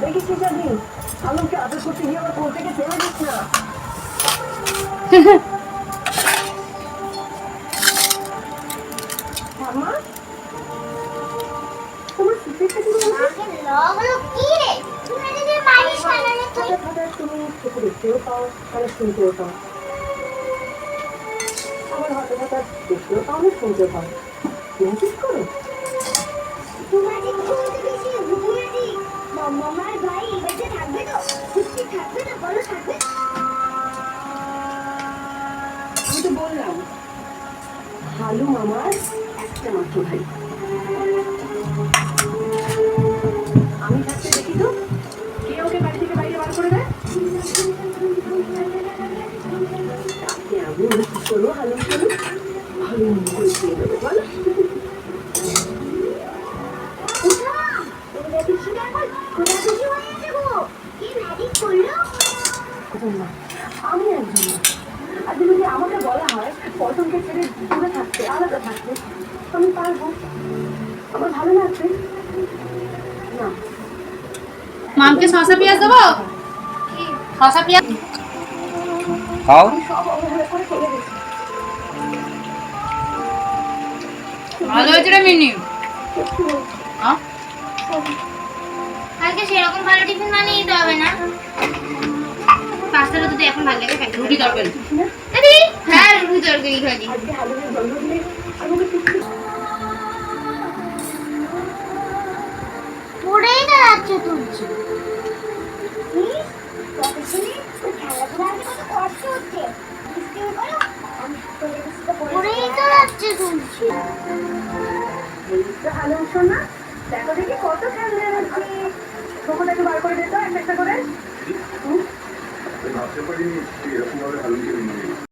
দেখেছি জানি। আলমকে আদর করতে গিয়ে আমার কোল থেকে ফেলে দিস না। তুমি তুমি চোখে দেখতেও পাও মানে শুনতেও পাও। আবার হঠাৎ হঠাৎ দেখতেও পাও না শুনতেও পাও নোটিস করো? তোমার খুঁজতে তো বললাম, ভালো আমার একটা মাত্র ভাই। আমি থাকতে দেখি তো, কে ওকে বাড়ি থেকে বাইরে বার করে দেয়? আমি দিয়ে দেবো আমি একজন আর যদি আমাকে বলা হয় পছন্দকে ছেড়ে দূরে থাকতে আলাদা থাকতে আমি পারব। আমার ভালো লাগবে না। মামকে শশা পেঁয়াজ দেবো? শশা পেঁয়াজ? খাও। ভালো হয়েছে রে মিনি হ্যাঁ? কালকে সেরকম ভালো টিফিন বানিয়ে দিতে হবে না? পাস্তাটা যদি এখন ভালো লাগে খাই রুটি তরকারি। আরে হ্যাঁ রুটি তরকারি খাই। পড়েই তো যাচ্ছে তুলছি পড়েই তো যাচ্ছে তুলছি শোনা দেখো দেখি কত খেলনা তোমাকে বার করে দিত একটা একটা করে। siempre hay de